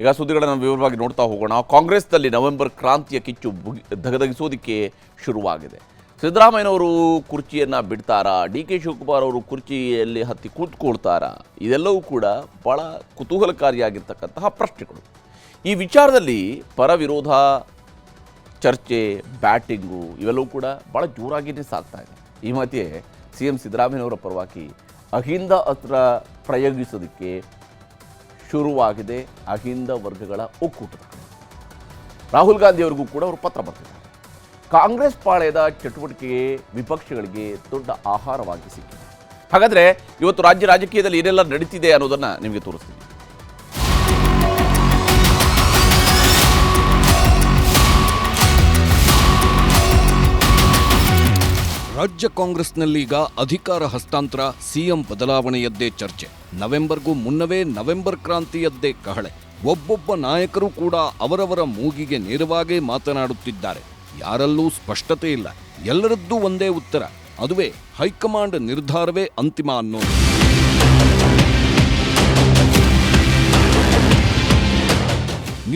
ಈಗ ಸುದ್ದಿಗಳನ್ನು ವಿವರವಾಗಿ ನೋಡ್ತಾ ಹೋಗೋಣ. ಕಾಂಗ್ರೆಸ್ನಲ್ಲಿ ನವೆಂಬರ್ ಕ್ರಾಂತಿಯ ಕಿಚ್ಚು ಧಗಧಗಿಸೋದಕ್ಕೆ ಶುರುವಾಗಿದೆ. ಸಿದ್ದರಾಮಯ್ಯನವರು ಕುರ್ಚಿಯನ್ನು ಬಿಡ್ತಾರಾ? ಡಿ ಕೆ ಶಿವಕುಮಾರ್ ಅವರು ಕುರ್ಚಿಯಲ್ಲಿ ಹತ್ತಿ ಕೂತ್ಕೊಳ್ತಾರಾ? ಇದೆಲ್ಲವೂ ಕೂಡ ಭಾಳ ಕುತೂಹಲಕಾರಿಯಾಗಿರ್ತಕ್ಕಂತಹ ಪ್ರಶ್ನೆಗಳು. ಈ ವಿಚಾರದಲ್ಲಿ ಪರ ವಿರೋಧ, ಚರ್ಚೆ, ಬ್ಯಾಟಿಂಗು ಇವೆಲ್ಲವೂ ಕೂಡ ಭಾಳ ಜೋರಾಗಿಯೇ ಸಾಗ್ತಾ ಇದೆ. ಈ ಮಧ್ಯೆ ಸಿ ಎಂ ಸಿದ್ದರಾಮಯ್ಯನವರ ಪರವಾಗಿ ಅಹಿಂದ ಅಸ್ತ್ರ ಪ್ರಯೋಗಿಸೋದಕ್ಕೆ ಶುರುವಾಗಿದೆ ಅಹಿಂದ ವರ್ಗಗಳ ಒಕ್ಕೂಟದ. ರಾಹುಲ್ ಗಾಂಧಿಯವರಿಗೂ ಕೂಡ ಅವರು ಪತ್ರ ಬರ್ತಿದ್ದಾರೆ ಕಾಂಗ್ರೆಸ್ ಪಾಳ್ಯದ ಚಟುವಟಿಕೆಗೆ ವಿಪಕ್ಷಗಳಿಗೆ ದೊಡ್ಡ ಆಹಾರವಾಗಿ ಸಿಕ್ಕಿದೆ. ಹಾಗಾದರೆ ಇವತ್ತು ರಾಜ್ಯ ರಾಜಕೀಯದಲ್ಲಿ ಏನೆಲ್ಲ ನಡೀತಿದೆ ಅನ್ನೋದನ್ನು ನಿಮಗೆ ತೋರಿಸ್ತೀನಿ. ರಾಜ್ಯ ಕಾಂಗ್ರೆಸ್ನಲ್ಲೀಗ ಅಧಿಕಾರ ಹಸ್ತಾಂತರ, ಸಿಎಂ ಬದಲಾವಣೆಯದ್ದೇ ಚರ್ಚೆ. ನವೆಂಬರ್ಗೂ ಮುನ್ನವೇ ನವೆಂಬರ್ ಕ್ರಾಂತಿಯದ್ದೇ ಕಹಳೆ. ಒಬ್ಬೊಬ್ಬ ನಾಯಕರು ಕೂಡ ಅವರವರ ಮೂಗಿಗೆ ನೇರವಾಗೇ ಮಾತನಾಡುತ್ತಿದ್ದಾರೆ. ಯಾರಲ್ಲೂ ಸ್ಪಷ್ಟತೆ ಇಲ್ಲ. ಎಲ್ಲರದ್ದೂ ಒಂದೇ ಉತ್ತರ. ಅದುವೇ ಹೈಕಮಾಂಡ್ ನಿರ್ಧಾರವೇ ಅಂತಿಮ ಅನ್ನೋದು.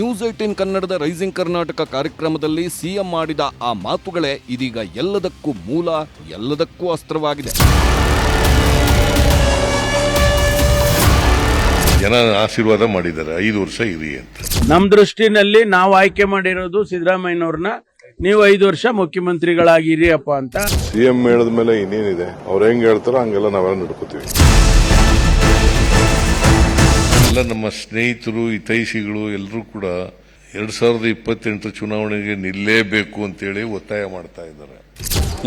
ನ್ಯೂಸ್ ಏಟೀನ್ ಕನ್ನಡದ ರೈಸಿಂಗ್ ಕರ್ನಾಟಕ ಕಾರ್ಯಕ್ರಮದಲ್ಲಿ ಸಿಎಂ ಮಾಡಿದ ಆ ಮಾತುಗಳೇ ಇದೀಗ ಎಲ್ಲದಕ್ಕೂ ಮೂಲ ಎಲ್ಲದಕ್ಕೂ ಅಸ್ತ್ರವಾಗಿದೆ. ಜನ ಆಶೀರ್ವಾದ ಮಾಡಿದ್ದಾರೆ. ಐದು ವರ್ಷ ಇರಿ ಅಂತ. ನಮ್ಮ ದೃಷ್ಟಿನಲ್ಲಿ ನಾವು ಆಯ್ಕೆ ಮಾಡಿರೋದು ಸಿದ್ದರಾಮಯ್ಯನವ್ರನ್ನ. ನೀವು ಐದು ವರ್ಷ ಮುಖ್ಯಮಂತ್ರಿಗಳಾಗಿರಿ ಅಪ್ಪ ಅಂತ. ಸಿಎಂ ಹೇಳಿದ ಮೇಲೆ ಇನ್ನೇನಿದೆ? ಅವ್ರು ಹೆಂಗ್ ಹೇಳ್ತಾರೋ ಹಂಗೆಲ್ಲ ನಾವೆಲ್ಲ ನಡ್ಕೋತೀವಿ. ಎಲ್ಲ ನಮ್ಮ ಸ್ನೇಹಿತರು ಹಿತೈಷಿಗಳು ಎಲ್ಲರೂ ಕೂಡ ಎರಡ್ ಸಾವಿರದ ಇಪ್ಪತ್ತೆಂಟು ಚುನಾವಣೆಗೆ ನಿಲ್ಲೇಬೇಕು ಅಂತೇಳಿ ಒತ್ತಾಯ ಮಾಡ್ತಾ ಇದ್ದಾರೆ.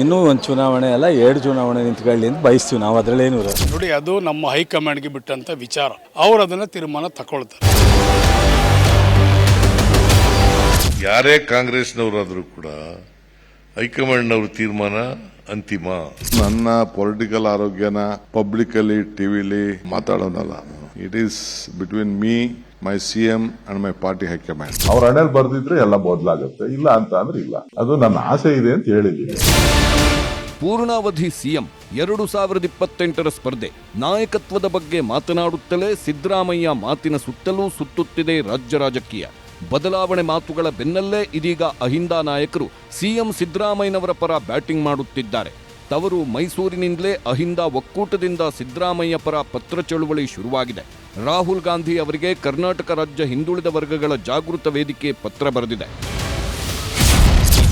ಇನ್ನೂ ಒಂದು ಚುನಾವಣೆ ಅಲ್ಲ ಎರಡು ಚುನಾವಣೆ ನಿಂತ್ಕೊಳ್ಳಿ ಅಂತ ಬಯಸ್ತೀವಿ ನಾವು ಅದರಲ್ಲೇನು ಏನು ನೋಡಿ ಅದು ನಮ್ಮ ಹೈಕಮಾಂಡ್ಗೆ ಬಿಟ್ಟಂತ ವಿಚಾರ. ಅವರು ಅದನ್ನ ತೀರ್ಮಾನ ತಕೊಳ್ತಾರೆ. ಯಾರೇ ಕಾಂಗ್ರೆಸ್ನವರಾದರೂ ಕೂಡ ಹೈಕಮಾಂಡ್ನವ್ರ ತೀರ್ಮಾನ ಅಂತಿಮ. ನನ್ನ ಪೊಲಿಟಿಕಲ್ ಆರೋಗ್ಯನ ಪಬ್ಲಿಕ್ ಅಲ್ಲಿ ಟಿವಿಲಿ ಮಾತಾಡೋದಲ್ಲ it is between me my C M and my party high command ಅವ್ರ ಹಣೆಯಲ್ಲಿ ಬರ್ದಿದ್ರೆ ಎಲ್ಲ ಬದಲಾಗುತ್ತೆ. ಇಲ್ಲ ಅಂತ ಅಂದ್ರೆ ಇಲ್ಲ. ಅದು ನನ್ನ ಆಸೆ ಇದೆ ಅಂತ ಹೇಳಿದ್ದೀನಿ. ಪೂರ್ಣಾವಧಿ ಸಿಎಂ ಎರಡು ಸಾವಿರದ ಇಪ್ಪತ್ತೆಂಟರ ಸ್ಪರ್ಧೆ. ನಾಯಕತ್ವದ ಬಗ್ಗೆ ಮಾತನಾಡುತ್ತಲೇ ಸಿದ್ದರಾಮಯ್ಯ ಮಾತಿನ ಸುತ್ತಲೂ ಸುತ್ತುತ್ತಿದೆ ರಾಜ್ಯ ರಾಜಕೀಯ. ಬದಲಾವಣೆ ಮಾತುಗಳ ಬೆನ್ನಲ್ಲೇ ಇದೀಗ ಅಹಿಂದ ನಾಯಕರು ಸಿಎಂ ಸಿದ್ದರಾಮಯ್ಯನವರ ಪರ ಬ್ಯಾಟಿಂಗ್ ಮಾಡುತ್ತಿದ್ದಾರೆ. ತವರು ಮೈಸೂರಿನಿಂದಲೇ ಅಹಿಂದ ಒಕ್ಕೂಟದಿಂದ ಸಿದ್ದರಾಮಯ್ಯ ಪರ ಪತ್ರ ಚಳುವಳಿ ಶುರುವಾಗಿದೆ. ರಾಹುಲ್ ಗಾಂಧಿ ಅವರಿಗೆ ಕರ್ನಾಟಕ ರಾಜ್ಯ ಹಿಂದುಳಿದ ವರ್ಗಗಳ ಜಾಗೃತ ವೇದಿಕೆ ಪತ್ರ ಬರೆದಿದೆ.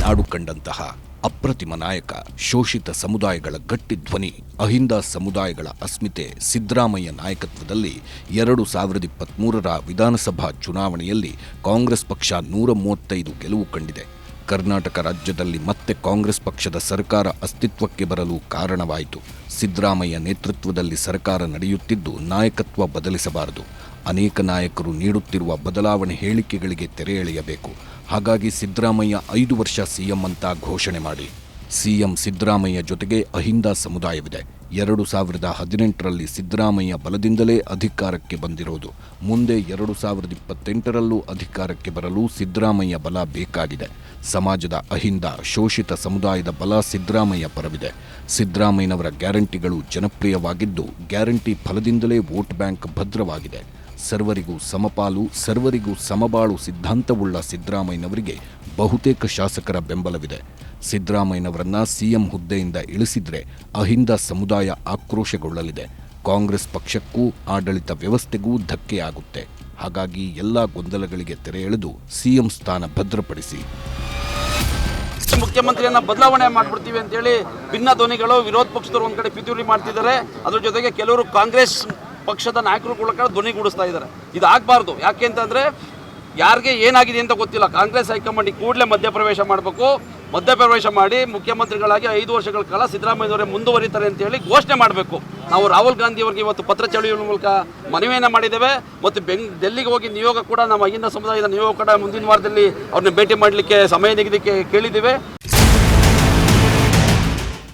ನಾಡು ಕಂಡಂತಹ ಅಪ್ರತಿಮ ನಾಯಕ, ಶೋಷಿತ ಸಮುದಾಯಗಳ ಗಟ್ಟಿ ಧ್ವನಿ, ಅಹಿಂದ ಸಮುದಾಯಗಳ ಅಸ್ಮಿತೆ ಸಿದ್ದರಾಮಯ್ಯ ನಾಯಕತ್ವದಲ್ಲಿ ಎರಡು ಸಾವಿರದ ಇಪ್ಪತ್ತ್ಮೂರರ ವಿಧಾನಸಭಾ ಚುನಾವಣೆಯಲ್ಲಿ ಕಾಂಗ್ರೆಸ್ ಪಕ್ಷ ನೂರ ಮೂವತ್ತೈದು ಗೆಲುವು ಕಂಡಿದೆ. ಕರ್ನಾಟಕ ರಾಜ್ಯದಲ್ಲಿ ಮತ್ತೆ ಕಾಂಗ್ರೆಸ್ ಪಕ್ಷದ ಸರ್ಕಾರ ಅಸ್ತಿತ್ವಕ್ಕೆ ಬರಲು ಕಾರಣವಾಯಿತು. ಸಿದ್ದರಾಮಯ್ಯ ನೇತೃತ್ವದಲ್ಲಿ ಸರ್ಕಾರ ನಡೆಯುತ್ತಿದ್ದು ನಾಯಕತ್ವ ಬದಲಿಸಬಾರದು. ಅನೇಕ ನಾಯಕರು ನೀಡುತ್ತಿರುವ ಬದಲಾವಣೆ ಹೇಳಿಕೆಗಳಿಗೆ ತೆರೆ ಎಳೆಯಬೇಕು. ಹಾಗಾಗಿ ಸಿದ್ದರಾಮಯ್ಯ ಐದು ವರ್ಷ ಸಿಎಂ ಅಂತ ಘೋಷಣೆ ಮಾಡಿ. ಸಿಎಂ ಸಿದ್ದರಾಮಯ್ಯ ಜೊತೆಗೆ ಅಹಿಂದ ಸಮುದಾಯವಿದೆ. ಎರಡು ಸಾವಿರದ ಹದಿನೆಂಟರಲ್ಲಿ ಸಿದ್ದರಾಮಯ್ಯ ಬಲದಿಂದಲೇ ಅಧಿಕಾರಕ್ಕೆ ಬಂದಿರೋದು. ಮುಂದೆ ಎರಡು ಸಾವಿರದ ಇಪ್ಪತ್ತೆಂಟರಲ್ಲೂ ಅಧಿಕಾರಕ್ಕೆ ಬರಲು ಸಿದ್ದರಾಮಯ್ಯ ಬಲ ಬೇಕಾಗಿದೆ. ಸಮಾಜದ ಅಹಿಂದ, ಶೋಷಿತ ಸಮುದಾಯದ ಬಲ ಸಿದ್ದರಾಮಯ್ಯ ಪರವಿದೆ. ಸಿದ್ದರಾಮಯ್ಯನವರ ಗ್ಯಾರಂಟಿಗಳು ಜನಪ್ರಿಯವಾಗಿದ್ದು, ಗ್ಯಾರಂಟಿ ಫಲದಿಂದಲೇ ವೋಟ್ ಬ್ಯಾಂಕ್ ಭದ್ರವಾಗಿದೆ. ಸರ್ವರಿಗೂ ಸಮಪಾಲು, ಸರ್ವರಿಗೂ ಸಮಬಾಳು ಸಿದ್ಧಾಂತವುಳ್ಳ ಸಿದ್ದರಾಮಯ್ಯನವರಿಗೆ ಬಹುತೇಕ ಶಾಸಕರ ಬೆಂಬಲವಿದೆ. ಸಿದ್ದರಾಮಯ್ಯನವರನ್ನ ಸಿಎಂ ಹುದ್ದೆಯಿಂದ ಇಳಿಸಿದ್ರೆ ಅಹಿಂದ ಸಮುದಾಯ ಆಕ್ರೋಶಗೊಳ್ಳಲಿದೆ. ಕಾಂಗ್ರೆಸ್ ಪಕ್ಷಕ್ಕೂ ಆಡಳಿತ ವ್ಯವಸ್ಥೆಗೂ ಧಕ್ಕೆಯಾಗುತ್ತೆ ಹಾಗಾಗಿ ಎಲ್ಲ ಗೊಂದಲಗಳಿಗೆ ತೆರೆ ಎಳೆದು ಸಿಎಂ ಸ್ಥಾನ ಭದ್ರಪಡಿಸಿ. ಮುಖ್ಯಮಂತ್ರಿಯನ್ನ ಬದಲಾವಣೆ ಮಾಡ್ಬಿಡ್ತೀವಿ ಅಂತೇಳಿ ಭಿನ್ನ ಧ್ವನಿಗಳು ವಿರೋಧ ಪಕ್ಷದವರು ಒಂದ್ ಕಡೆ ಪಿತೂರಿ ಮಾಡ್ತಿದ್ದಾರೆ. ಅದ್ರ ಜೊತೆಗೆ ಕೆಲವರು ಕಾಂಗ್ರೆಸ್ ಪಕ್ಷದ ನಾಯಕರು ಕೂಡ ಧ್ವನಿಗೂಡಿಸ್ತಾ ಇದ್ದಾರೆ. ಇದು ಆಗ್ಬಾರ್ದು ಯಾಕೆ ಅಂತಂದ್ರೆ ಯಾರಿಗೆ ಏನಾಗಿದೆ ಅಂತ ಗೊತ್ತಿಲ್ಲ. ಕಾಂಗ್ರೆಸ್ ಹೈಕಮಾಂಡ್ ಕೂಡಲೇ ಮಧ್ಯಪ್ರವೇಶ ಮಾಡಬೇಕು. ಮಧ್ಯಪ್ರವೇಶ ಮಾಡಿ ಮುಖ್ಯಮಂತ್ರಿಗಳಾಗಿ ಐದು ವರ್ಷಗಳ ಕಾಲ ಸಿದ್ದರಾಮಯ್ಯವರೇ ಮುಂದುವರಿತಾರೆ ಅಂತ ಹೇಳಿ ಘೋಷಣೆ ಮಾಡಬೇಕು. ನಾವು ರಾಹುಲ್ ಗಾಂಧಿ ಅವರಿಗೆ ಇವತ್ತು ಪತ್ರ ಚಳುವಳಿ ಮೂಲಕ ಮನವಿಯನ್ನು ಮಾಡಿದ್ದೇವೆ. ಮತ್ತು ಬೆಂಗ್ ಡೆಲ್ಲಿಗೆ ಹೋಗಿ ನಿಯೋಗ ಕೂಡ ನಮ್ಮ ಅಹಿಂದ ಸಮುದಾಯದ ನಿಯೋಗ ಕೂಡ ಮುಂದಿನ ವಾರದಲ್ಲಿ ಅವ್ರನ್ನ ಭೇಟಿ ಮಾಡಲಿಕ್ಕೆ ಸಮಯ ನಿಗದಿಕ್ಕೆ ಕೇಳಿದ್ದೇವೆ.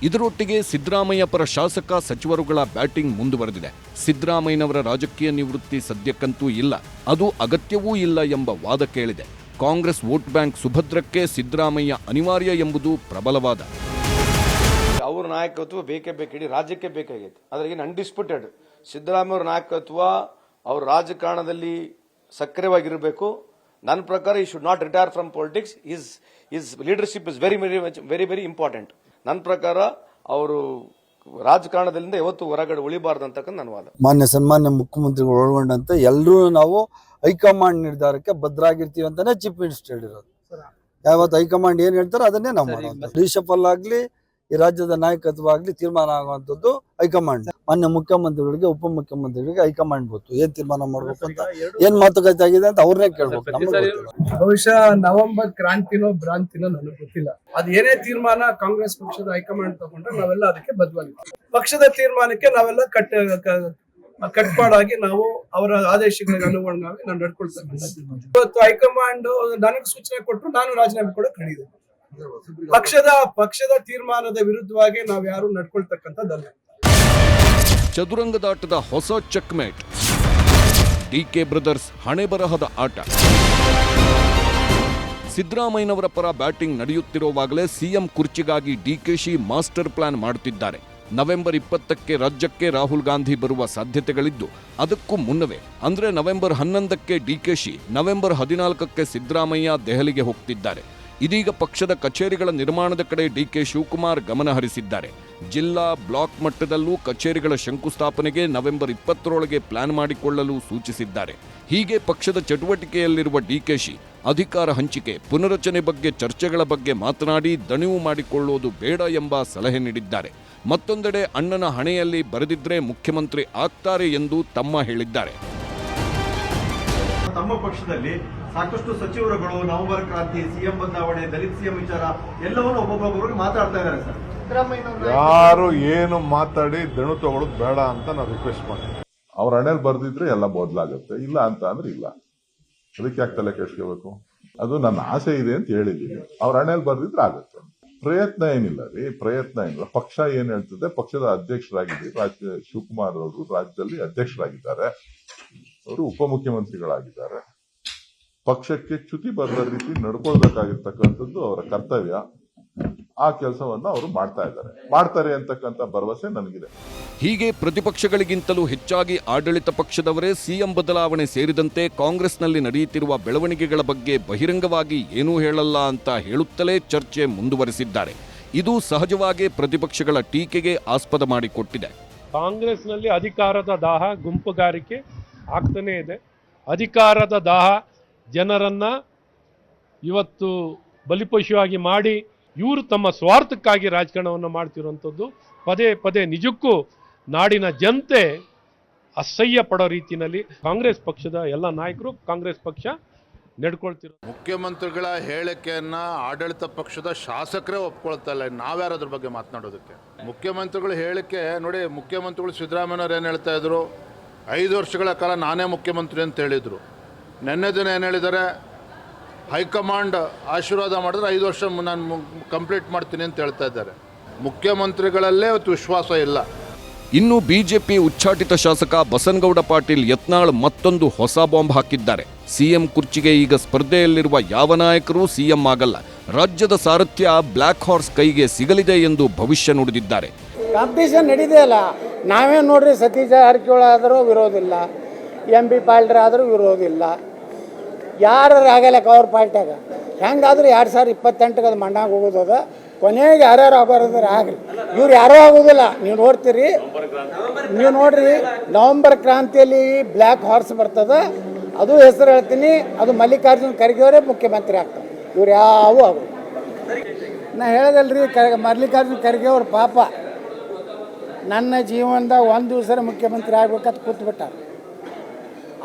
ಇದರೊಟ್ಟಿಗೆ ಸಿದ್ದರಾಮಯ್ಯ ಪರ ಶಾಸಕ ಸಚಿವರುಗಳ ಬ್ಯಾಟಿಂಗ್ ಮುಂದುವರೆದಿದೆ. ಸಿದ್ದರಾಮಯ್ಯನವರ ರಾಜಕೀಯ ನಿವೃತ್ತಿ ಸದ್ಯಕ್ಕಂತೂ ಇಲ್ಲ. ಅದು ಅಗತ್ಯವೂ ಇಲ್ಲ ಎಂಬ ವಾದ ಕೇಳಿದೆ. ಕಾಂಗ್ರೆಸ್ ವೋಟ್ ಬ್ಯಾಂಕ್ ಸುಭದ್ರಕ್ಕೆ ಸಿದ್ದರಾಮಯ್ಯ ಅನಿವಾರ್ಯ ಎಂಬುದು ಪ್ರಬಲವಾದ. ಅವ್ರ ನಾಯಕತ್ವ ಬೇಕೇ ಬೇಕು, ಇಡೀ ರಾಜ್ಯಕ್ಕೆ ಬೇಕಾಗಿತ್ತು. ಅದ್ರಾಗೇನು ಅನ್ಡಿಸ್ಪ್ಯೂಟೆಡ್ ಸಿದ್ದರಾಮಯ್ಯ ಅವರ ನಾಯಕತ್ವ ಅವ್ರ ರಾಜಕಾರಣದಲ್ಲಿ ಸಕ್ರಿಯವಾಗಿರಬೇಕು. ನನ್ನ ಪ್ರಕಾರ ಈ should not retire from politics is is leadership is very very very very important ನನ್ನ ಪ್ರಕಾರ ಅವರು ರಾಜಕಾರಣದಿಂದ ಯಾವತ್ತು ಹೊರಗಡೆ ಉಳಿಬಾರ್ದು ಅಂತಕ್ಕಂಥ ನನ್ನ ವಾದ. ಮಾನ್ಯ ಸನ್ಮಾನ್ಯ ಮುಖ್ಯಮಂತ್ರಿಗಳು ಒಳಗೊಂಡಂತೆ ಎಲ್ಲರೂ ನಾವು ಹೈಕಮಾಂಡ್ ನಿರ್ಧಾರಕ್ಕೆ ಭದ್ರಾಗಿರ್ತೀವಿ ಅಂತಾನೆ ಚೀಫ್ ಮಿನಿಸ್ಟರ್ ಹೇಳಿರೋದು. ಯಾವತ್ತು ಹೈಕಮಾಂಡ್ ಏನ್ ಹೇಳ್ತಾರೋ ಅದನ್ನೇ ನಾವು ಮಾಡೋದು. ರಿಷಫಲ್ ಆಗ್ಲಿ ಈ ರಾಜ್ಯದ ನಾಯಕತ್ವ ಆಗ್ಲಿ ತೀರ್ಮಾನ ಆಗುವಂತದ್ದು ಹೈಕಮಾಂಡ್. ಮಾನ್ಯ ಮುಖ್ಯಮಂತ್ರಿಗಳಿಗೆ ಉಪಮುಖ್ಯಮಂತ್ರಿಗಳಿಗೆ ಹೈಕಮಾಂಡ್ ಗೊತ್ತು. ಏನ್ ತೀರ್ಮಾನ ಮಾಡ್ಬೇಕು ಅಂತ? ಏನ್ ಮಾತುಕತೆ ಆಗಿದೆ ಅಂತ ಅವ್ರನ್ನೇ ಕೇಳ್ಬೇಕು. ನಮ್ಗೆ ಬಹುಶಃ ನವೆಂಬರ್ ಕ್ರಾಂತಿನೋ ಭ್ರಾಂತಿನೋ ನನಗೆ ಗೊತ್ತಿಲ್ಲ. ಅದ್ ಏನೇ ತೀರ್ಮಾನ ಕಾಂಗ್ರೆಸ್ ಪಕ್ಷದ ಹೈಕಮಾಂಡ್ ತಗೊಂಡ್ರೆ ನಾವೆಲ್ಲ ಅದಕ್ಕೆ ಬದ್ವಾಗಿ ಪಕ್ಷದ ತೀರ್ಮಾನಕ್ಕೆ ನಾವೆಲ್ಲ ಕಟ್ ಕಟ್ಪಾಡಾಗಿ ನಾವು ಅವರ ಆದೇಶಗಳಿಗೆ ಅನುಗುಣವಾಗಿ ನಾವು ನಡ್ಕೊಳ್ತೇನೆ ಇವತ್ತು ಹೈಕಮಾಂಡ್ ನನಗೆ ಸೂಚನೆ ಕೊಟ್ಟರು ನಾನು ರಾಜೀನಾಮೆ ಕೂಡ ಕಳಿದೆ ಪಕ್ಷದ ಪಕ್ಷದ ತೀರ್ಮಾನದ ವಿರುದ್ಧವಾಗಿ ನಾವು ಯಾರು ನಡ್ಕೊಳ್ತಕ್ಕಂಥದ್ದಲ್ಲ ಚದುರಂಗದಾಟದ ಹೊಸ ಚೆಕ್ಮೇಟ್ ಡಿಕೆ ಬ್ರದರ್ಸ್ ಹಣೆಬರಹದ ಆಟ. ಸಿದ್ದರಾಮಯ್ಯನವರ ಪರ ಬ್ಯಾಟಿಂಗ್ ನಡೆಯುತ್ತಿರುವಾಗಲೇ ಸಿಎಂ ಕುರ್ಚಿಗಾಗಿ ಡಿಕೆಶಿ ಮಾಸ್ಟರ್ ಪ್ಲಾನ್ ಮಾಡುತ್ತಿದ್ದಾರೆ. ನವೆಂಬರ್ ಇಪ್ಪತ್ತಕ್ಕೆ ರಾಜ್ಯಕ್ಕೆ ರಾಹುಲ್ ಗಾಂಧಿ ಬರುವ ಸಾಧ್ಯತೆಗಳಿದ್ದು, ಅದಕ್ಕೂ ಮುನ್ನವೇ. ಅಂದರೆ ನವೆಂಬರ್ ಹನ್ನೊಂದಕ್ಕೆ ಡಿಕೆಶಿ ನವೆಂಬರ್ ಹದಿನಾಲ್ಕಕ್ಕೆ ಸಿದ್ದರಾಮಯ್ಯ ದೆಹಲಿಗೆ ಹೋಗ್ತಿದ್ದಾರೆ. ಇದೀಗ ಪಕ್ಷದ ಕಚೇರಿಗಳ ನಿರ್ಮಾಣದ ಕಡೆ ಡಿಕೆ ಶಿವಕುಮಾರ್ ಗಮನ ಹರಿಸಿದ್ದಾರೆ. ಜಿಲ್ಲಾ ಬ್ಲಾಕ್ ಮಟ್ಟದಲ್ಲೂ ಕಚೇರಿಗಳ ಶಂಕುಸ್ಥಾಪನೆಗೆ ನವೆಂಬರ್ ಇಪ್ಪತ್ತರೊಳಗೆ ಪ್ಲಾನ್ ಮಾಡಿಕೊಳ್ಳಲು ಸೂಚಿಸಿದ್ದಾರೆ. ಹೀಗೆ ಪಕ್ಷದ ಚಟುವಟಿಕೆಯಲ್ಲಿರುವ ಡಿಕೆಶಿ ಅಧಿಕಾರ ಹಂಚಿಕೆ, ಪುನರಚನೆ ಬಗ್ಗೆ ಚರ್ಚೆಗಳ ಬಗ್ಗೆ ಮಾತನಾಡಿ ದಣಿವು ಮಾಡಿಕೊಳ್ಳುವುದು ಬೇಡ ಎಂಬ ಸಲಹೆ ನೀಡಿದ್ದಾರೆ. ಮತ್ತೊಂದೆಡೆ ಅಣ್ಣನ ಹಣೆಯಲ್ಲಿ ಬರೆದಿದ್ರೆ ಮುಖ್ಯಮಂತ್ರಿ ಆಗ್ತಾರೆ ಎಂದು ತಮ್ಮ ಹೇಳಿದ್ದಾರೆ. ತಮ್ಮ ಪಕ್ಷದಲ್ಲಿ ಸಾಕಷ್ಟು ಸಚಿವರುಗಳು ನವೆಂಬರ್ ಕ್ರಾಂತಿ, ಸಿಎಂ ಬದಲಾವಣೆ, ದಲಿತ ಸಿಎಂ ವಿಚಾರ ಎಲ್ಲವನ್ನು ಒಬ್ಬೊಬ್ಬರು ಮಾತಾಡ್ತಾ ಇದ್ದಾರೆ ಸರ್. ಯಾರು ಏನು ಮಾತಾಡಿ ದಣು ತಗೊಳ್ಳೋದು ಬೇಡ ಅಂತ ನಾನು ರಿಕ್ವೆಸ್ಟ್ ಮಾಡ್ತೀವಿ ಅವ್ರ ಹಣೆಯಲ್ಲಿ ಬರ್ದಿದ್ರೆ ಎಲ್ಲ ಬದಲಾಗುತ್ತೆ. ಇಲ್ಲ ಅಂತ ಅಂದ್ರೆ ಇಲ್ಲ. ಅದಕ್ಕೆ ಯಾಕೆ ತಲೆ ಅದು ನನ್ನ ಆಸೆ ಇದೆ ಅಂತ ಹೇಳಿದ್ದೀನಿ. ಅವ್ರ ಹಣೆಯಲ್ಲಿ ಬರ್ದಿದ್ರೆ ಆಗುತ್ತೆ. ಪ್ರಯತ್ನ ಏನಿಲ್ಲ ರೀ, ಪ್ರಯತ್ನ ಏನಿಲ್ಲ. ಪಕ್ಷ ಏನ್ ಹೇಳ್ತದೆ, ಪಕ್ಷದ ಅಧ್ಯಕ್ಷರಾಗಿದ್ದೀವಿ ರಾಜ್ಯ ಶಿವಕುಮಾರ್ ಅವರು ರಾಜ್ಯದಲ್ಲಿ ಅಧ್ಯಕ್ಷರಾಗಿದ್ದಾರೆ. ಅವರು ಉಪಮುಖ್ಯಮಂತ್ರಿಗಳಾಗಿದ್ದಾರೆ. ಪಕ್ಷಕ್ಕೆ ಚ್ಯುತಿ ಬರದ ರೀತಿ ನಡ್ಕೊಳ್ಬೇಕಾಗಿರ್ತಕ್ಕಂಥದ್ದು ಅವರ ಕರ್ತವ್ಯ. ಆ ಕೆಲಸವನ್ನ ಅವರು ಮಾಡ್ತಾ ಇದ್ದಾರೆ. ಮಾಡ್ತಾರೆ ಅಂತಕ್ಕಂಥ ಭರವಸೆ ನನಗಿದೆ. ಹೀಗೆ ಪ್ರತಿಪಕ್ಷಗಳಿಗಿಂತಲೂ ಹೆಚ್ಚಾಗಿ ಆಡಳಿತ ಪಕ್ಷದವರೇ ಸಿಎಂ ಬದಲಾವಣೆ ಸೇರಿದಂತೆ ಕಾಂಗ್ರೆಸ್ನಲ್ಲಿ ನಡೆಯುತ್ತಿರುವ ಬೆಳವಣಿಗೆಗಳ ಬಗ್ಗೆ ಬಹಿರಂಗವಾಗಿ ಏನೂ ಹೇಳಲ್ಲ ಅಂತ ಹೇಳುತ್ತಲೇ ಚರ್ಚೆ ಮುಂದುವರೆಸಿದ್ದಾರೆ. ಇದು ಸಹಜವಾಗಿ ಪ್ರತಿಪಕ್ಷಗಳ ಟೀಕೆಗೆ ಆಸ್ಪದ ಮಾಡಿಕೊಟ್ಟಿದೆ. ಕಾಂಗ್ರೆಸ್ನಲ್ಲಿ ಅಧಿಕಾರದ ದಾಹ ಗುಂಪುಗಾರಿಕೆ ಆಗ್ತಾನೇ ಇದೆ. ಅಧಿಕಾರದ ದಾಹ ಜನರನ್ನ ಇವತ್ತು ಬಲಿಪಶುವಾಗಿ ಮಾಡಿ ಇವರು ತಮ್ಮ ಸ್ವಾರ್ಥಕ್ಕಾಗಿ ರಾಜಕಾರಣವನ್ನು ಮಾಡ್ತಿರುವಂಥದ್ದು. ಪದೇ ಪದೇ ನಿಜಕ್ಕೂ ನಾಡಿನ ಜನತೆ ಅಸಹ್ಯ ಪಡೋ ರೀತಿಯಲ್ಲಿ ಕಾಂಗ್ರೆಸ್ ಪಕ್ಷದ ಎಲ್ಲ ನಾಯಕರು ಕಾಂಗ್ರೆಸ್ ಪಕ್ಷ ನಡ್ಕೊಳ್ತಿರೋ ಮುಖ್ಯಮಂತ್ರಿಗಳ ಹೇಳಿಕೆಯನ್ನ ಆಡಳಿತ ಪಕ್ಷದ ಶಾಸಕರೇ ಒಪ್ಕೊಳ್ತಾ ಇಲ್ಲ. ನಾವ್ಯಾರು ಅದ್ರ ಬಗ್ಗೆ ಮಾತನಾಡೋದಕ್ಕೆ? ಮುಖ್ಯಮಂತ್ರಿಗಳ ಹೇಳಿಕೆ ನೋಡಿ, ಮುಖ್ಯಮಂತ್ರಿಗಳು ಸಿದ್ದರಾಮಯ್ಯವ್ರು ಏನು ಹೇಳ್ತಾ ಇದ್ರು? ಐದು ವರ್ಷಗಳ ಕಾಲ ನಾನೇ ಮುಖ್ಯಮಂತ್ರಿ ಅಂತ ಹೇಳಿದರು. ನಿನ್ನೆ ದಿನ ಏನು ಹೇಳಿದ್ದಾರೆ ಹೈಕಮಾಂಡ್ ಆಶೀರ್ವಾದ ಮಾಡಿದ್ರೆ ಐದು ವರ್ಷ ನಾನು ಕಂಪ್ಲೀಟ್ ಮಾಡ್ತೀನಿ ಅಂತ ಹೇಳ್ತಾ ಇದ್ದಾರೆ. ಮುಖ್ಯಮಂತ್ರಿಗಳಲ್ಲೇ ಇವತ್ತು ವಿಶ್ವಾಸ ಇಲ್ಲ. ಇನ್ನು ಬಿಜೆಪಿ ಉಚ್ಚಾಟಿತ ಶಾಸಕ ಬಸನಗೌಡ ಪಾಟೀಲ್ ಯತ್ನಾಳ್ ಮತ್ತೊಂದು ಹೊಸ ಬಾಂಬ್ ಹಾಕಿದ್ದಾರೆ. ಸಿಎಂ ಕುರ್ಚಿಗೆ ಈಗ ಸ್ಪರ್ಧೆಯಲ್ಲಿರುವ ಯಾವ ನಾಯಕರೂ ಸಿಎಂ ಆಗಲ್ಲ. ರಾಜ್ಯದ ಸಾರಥ್ಯ ಬ್ಲ್ಯಾಕ್ ಹಾರ್ಸ್ ಕೈಗೆ ಸಿಗಲಿದೆ ಎಂದು ಭವಿಷ್ಯ ನುಡಿದಿದ್ದಾರೆ. ಕಾಂಪಿಟೇಷನ್ ನಡೀದೆಯಲ್ಲ ನಾವೇ ನೋಡ್ರಿ ಸತೀಶ ಜಾರಕಿಹೊಳಿ ಆದರೂ ವಿರೋಧಿಲ್ಲ ಎಂ ಬಿ ಪಾಲ್ಟ್ರ್ ಆದರೂ ವಿರೋಧಿಲ್ಲ ಯಾರು ಆಗಲ್ಲ ಅವ್ರ ಪಾಲ್ಟ್ಯಾಗ. ಹೆಂಗಾದ್ರೂ ಎರಡು ಸಾವಿರ ಇಪ್ಪತ್ತೆಂಟಕ್ಕೆ ಅದು ಮಣ್ಣಾಗ ಹೋಗೋದದ ಕೊನೆಗೆ ಯಾರ್ಯಾರು ಆಗೋರಿದ್ರೆ ಆಗಲಿ. ಇವ್ರು ಯಾರೂ ಆಗೋದಿಲ್ಲ. ನೀವು ನೋಡ್ತೀರಿ. ನೀವು ನೋಡ್ರಿ, ನವಂಬರ್ ಕ್ರಾಂತಿಯಲ್ಲಿ ಬ್ಲ್ಯಾಕ್ ಹಾರ್ಸ್ ಬರ್ತದ. ಅದು ಹೆಸರು ಹೇಳ್ತೀನಿ. ಅದು ಮಲ್ಲಿಕಾರ್ಜುನ್ ಖರ್ಗೆಯವರೇ ಮುಖ್ಯಮಂತ್ರಿ ಆಗ್ತಾರೆ. ಇವ್ರು ಯಾವೂ ಆಗೋದು ನಾ ಹೇಳ್ದಲ್ರಿ ಕ ಮಲ್ಲಿಕಾರ್ಜುನ್ ಖರ್ಗೆ ಪಾಪ. ನನ್ನ ಜೀವನದಾಗ ಒಂದು ದಿವಸ ಮುಖ್ಯಮಂತ್ರಿ ಆಗ್ಬೇಕಂತ ಕೂತ್ಬಿಟ್ಟಾರ.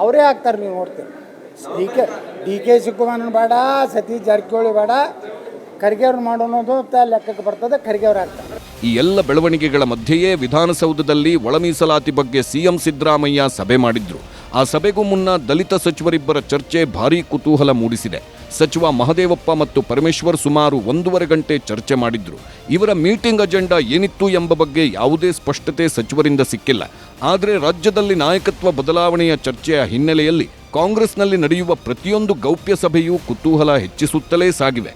ಅವರೇ ಆಗ್ತಾರೆ, ನೀವು ನೋಡ್ತೀರಿ. ಡಿ ಕೆ ಡಿ ಕೆ ಶಿವಕುಮಾರನ ಬೇಡ, ಸತೀಶ್ ಜಾರಕಿಹೊಳಿ ಬೇಡ. ಖರ್ಗೆ ಅವ್ರನ್ನ ಮಾಡೋದು ಲೆಕ್ಕಕ್ಕೆ ಬರ್ತದೆ ಖರ್ಗೆ ಅವ್ರು ಆಗ್ತಾರೆ. ಈ ಎಲ್ಲ ಬೆಳವಣಿಗೆಗಳ ಮಧ್ಯೆಯೇ ವಿಧಾನಸೌಧದಲ್ಲಿ ಒಳ ಮೀಸಲಾತಿ ಬಗ್ಗೆ ಸಿಎಂ ಸಿದ್ದರಾಮಯ್ಯ ಸಭೆ ಮಾಡಿದ್ರು. ಆ ಸಭೆಗೂ ಮುನ್ನ ದಲಿತ ಸಚಿವರಿಬ್ಬರ ಚರ್ಚೆ ಭಾರೀ ಕುತೂಹಲ ಮೂಡಿಸಿದೆ. ಸಚಿವ ಮಹದೇವಪ್ಪ ಮತ್ತು ಪರಮೇಶ್ವರ್ ಸುಮಾರು ಒಂದೂವರೆ ಗಂಟೆ ಚರ್ಚೆ ಮಾಡಿದ್ರು. ಇವರ ಮೀಟಿಂಗ್ ಅಜೆಂಡಾ ಏನಿತ್ತು ಎಂಬ ಬಗ್ಗೆ ಯಾವುದೇ ಸ್ಪಷ್ಟತೆ ಸಚಿವರಿಂದ ಸಿಕ್ಕಿಲ್ಲ. ಆದರೆ ರಾಜ್ಯದಲ್ಲಿ ನಾಯಕತ್ವ ಬದಲಾವಣೆಯ ಚರ್ಚೆಯ ಹಿನ್ನೆಲೆಯಲ್ಲಿ ಕಾಂಗ್ರೆಸ್ನಲ್ಲಿ ನಡೆಯುವ ಪ್ರತಿಯೊಂದು ಗೌಪ್ಯ ಸಭೆಯೂ ಕುತೂಹಲ ಹೆಚ್ಚಿಸುತ್ತಲೇ ಸಾಗಿವೆ.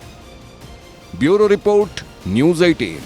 Bureau report, news eighteen